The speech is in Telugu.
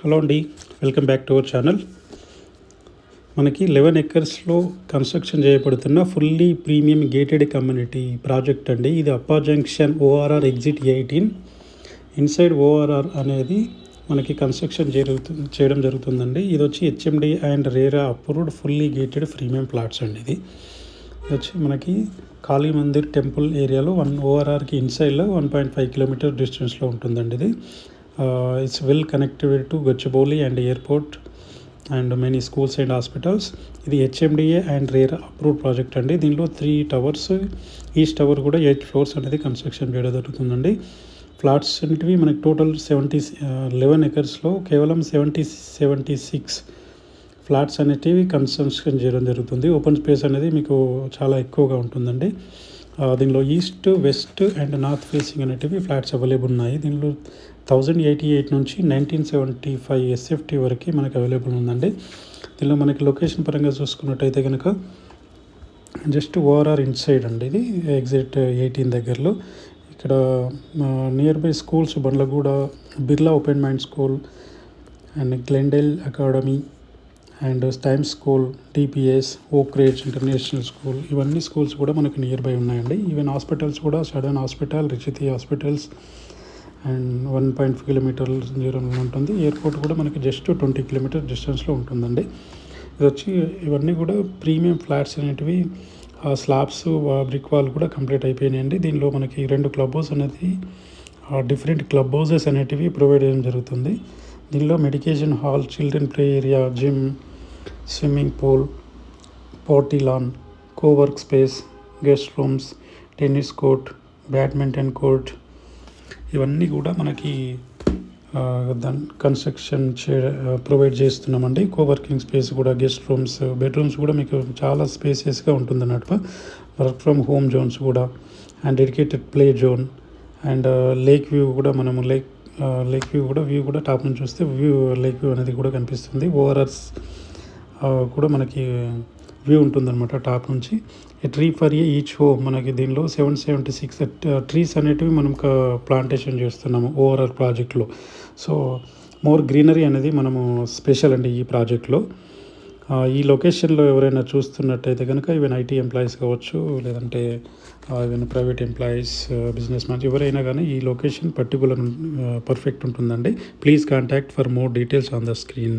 హలో అండి welcome back to our channel. మనకి లెవెన్ ఎకర్స్లో కన్స్ట్రక్షన్ చేయబడుతున్న fully premium gated community project అండి. ఇది Appa junction O R R exit eighteen. Inside O R R అనేది మనకి కన్స్ట్రక్షన్ జరుగుతు చేయడం జరుగుతుందండి. ఇది వచ్చి H M D and RERA approved fully gated premium plots అండి ఇది. ఇది వచ్చి మనకి కాళీ మందిర్ టెంపుల్ ఏరియాలో వన్ ఓఆర్ఆర్కి ఇన్సైడ్లో వన్ పాయింట్ ఫైవ్ కిలోమీటర్ డిస్టెన్స్లో ఉంటుందండి ఇది. It's well connected to Gachibowli and airport and many schools and hospitals ఇది H M D A and RERA approve project అండి. దీనిలో త్రీ టవర్స్ ఈచ్ టవర్ కూడా ఎయిట్ ఫ్లోర్స్ అనేది కన్స్ట్రక్షన్ చేయడం జరుగుతుందండి. ఫ్లాట్స్ అనేటివి మనకి టోటల్ సెవెంటీ లెవెన్ ఎకర్స్లో కేవలం సెవెంటీ సెవెంటీ సిక్స్ ఫ్లాట్స్ అనేటివి కన్స్ట్రక్షన్ చేయడం జరుగుతుంది. ఓపెన్ స్పేస్ అనేది మీకు చాలా ఎక్కువగా ఉంటుందండి. దీనిలో east west and north facing అనేటివి ఫ్లాట్స్ అవైలబుల్ ఉన్నాయి. దీనిలో థౌజండ్ ఎయిటీ ఎయిట్ నుంచి nineteen seventy five S F T వరకు మనకి అవైలబుల్ ఉందండి. దీనిలో మనకి లొకేషన్ పరంగా చూసుకున్నట్టయితే కనుక జస్ట్ ఓఆర్ఆర్ ఇన్సైడ్ అండి ఇది ఎగ్జిట్ ఎయిటీన్ దగ్గరలో. ఇక్కడ near by schools Bandlaguda Birla open mind school and Glendale academy and time school T P S oak ridge international school ఇవన్నీ స్కూల్స్ కూడా మనకు నియర్ బై ఉన్నాయండి. ఈవెన్ హాస్పిటల్స్ కూడా సడన్ hospital రిచితి hospitals and one point five kilometer దూరంలో ఉంటుంది. ఎయిర్పోర్ట్ కూడా మనకి జస్ట్ ట్వంటీ కిలోమీటర్ డిస్టెన్స్లో ఉంటుందండి. ఇది వచ్చి ఇవన్నీ కూడా ప్రీమియం ఫ్లాట్స్ అనేటివి ఆ స్లాబ్స్ బ్రిక్ వాల్ కూడా కంప్లీట్ అయిపోయినాయండి. దీనిలో మనకి రెండు క్లబ్ హౌస్ అనేది డిఫరెంట్ క్లబ్ హౌసెస్ అనేటివి ప్రొవైడ్ చేయడం జరుగుతుంది. దీనిలో medication hall children play area gym swimming pool party lawn cowork space guest rooms tennis court badminton court. ఇవన్నీ కూడా మనకి దాని కన్స్ట్రక్షన్ చే ప్రొవైడ్ చేస్తున్నామండి. కోవర్కింగ్ స్పేస్ కూడా గెస్ట్ రూమ్స్ బెడ్రూమ్స్ కూడా మీకు చాలా స్పేసియస్గా ఉంటుంది అన్నట్టు వర్క్ ఫ్రమ్ హోమ్ జోన్స్ కూడా and dedicated play zone and lake view కూడా మనము లేక్ లేక్ వ్యూ కూడా వ్యూ కూడా టాప్ నుంచి చూస్తే వ్యూ లేక్ వ్యూ అనేది కూడా కనిపిస్తుంది. ఓఆర్ఆర్స్ కూడా మనకి వ్యూ ఉంటుందన్నమాట టాప్ నుంచి. ట్రీ ఫర్ ఏ ఈచ్ హో మనకి దీనిలో సెవెన్ సెవెంటీ సిక్స్ ట్రీస్ అనేటివి మనం ప్లాంటేషన్ చేస్తున్నాము ఓవరాల్ ప్రాజెక్ట్లో సో మోర్ గ్రీనరీ అనేది మనము స్పెషల్ అండి ఈ ప్రాజెక్ట్లో ఈ లొకేషన్లో ఎవరైనా చూస్తున్నట్టయితే కనుక ఈవెన్ ఐటీ ఎంప్లాయీస్ కావచ్చు లేదంటే even private employees business man ఎవరైనా కానీ ఈ లొకేషన్ పర్టికులర్ పర్ఫెక్ట్ ఉంటుందండి. Please contact for more details on the screen.